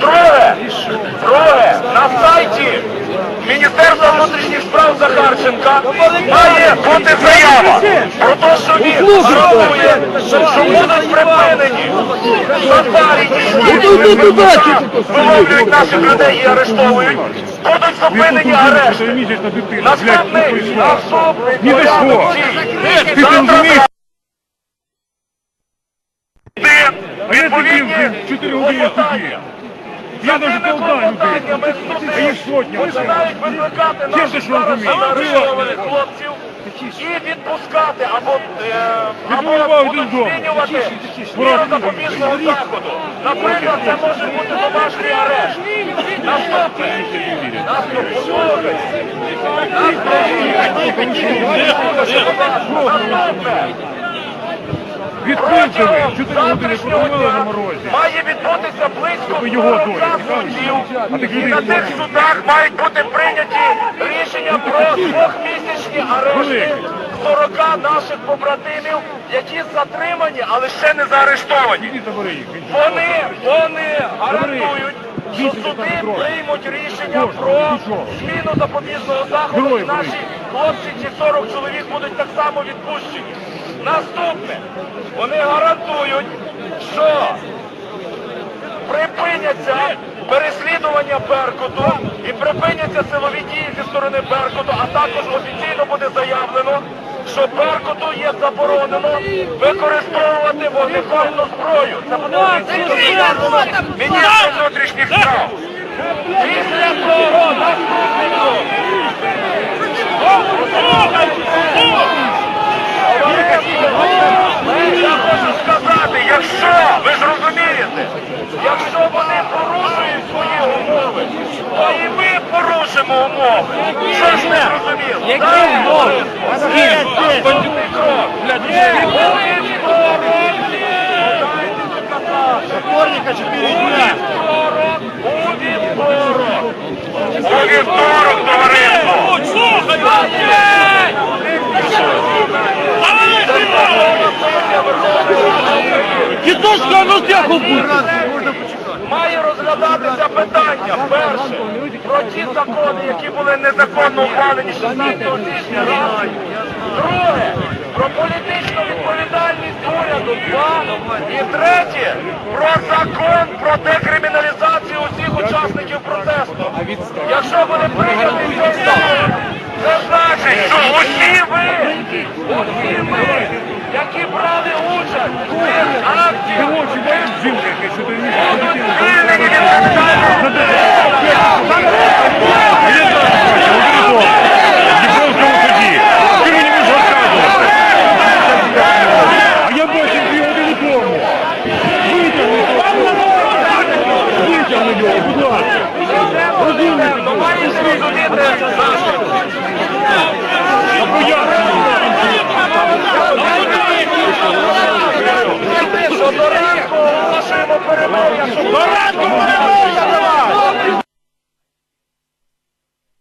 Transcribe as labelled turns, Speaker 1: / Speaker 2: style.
Speaker 1: Друге, друге, на сайті Міністерства внутрішніх справ Захарченка має бути заява про те, що він гарантує, що будуть припинені. Сафарі виловлюють наших людей і арештовують, будуть зупинені арешти. Наступний, наступний порядок дій. Відповідні клопотання.
Speaker 2: Я навіть колдаю людей. А їх сотні.
Speaker 1: починають викликати
Speaker 2: Чесно,
Speaker 1: наших хлопців і відпускати або, е, або змінювати міру запобіжного заходу. Наприклад, це може бути домашній арешт. Наступне. Наступне. Послухай. Наступне. Протягом
Speaker 2: чотири години протримали на морозі.
Speaker 1: має відбутися близько
Speaker 2: його
Speaker 1: 40 судів. І на тих судах мають бути прийняті рішення про двохмісячні арешти 40 наших побратимів, які затримані, але ще не заарештовані. Вони, вони гарантують, що суди приймуть рішення про зміну запобіжного заходу. І наші хлопці, ці 40 чоловік будуть так само відпущені. Наступне, вони гарантують, що припиняться переслідування Беркуту і припиняться силові дії зі сторони Беркуту, а також офіційно буде заявлено, що Беркуту є заборонено використовувати вогнепальну зброю. Це буде офіційно. міністром внутрішніх справ. Після того наступного порушимо умови. Що ж не зрозуміло? Які умови? Наступний крок. Хвилинку,
Speaker 3: Вторника 4 дня.
Speaker 1: У вівторок. У вівторок, товариство.
Speaker 3: Тітушка, ну тихо будь.
Speaker 1: Має розглядатися питання перше про ті закони, які були незаконно ухвалені 16 січня. Раз. Друге про політичну відповідальність уряду. Два. І третє про закон про декриміналізацію усіх учасників протесту. Якщо буде прийнятий цей закон, це значить, що усі ви, усі ви, які брали участь в цих акціях, будуть Thank you.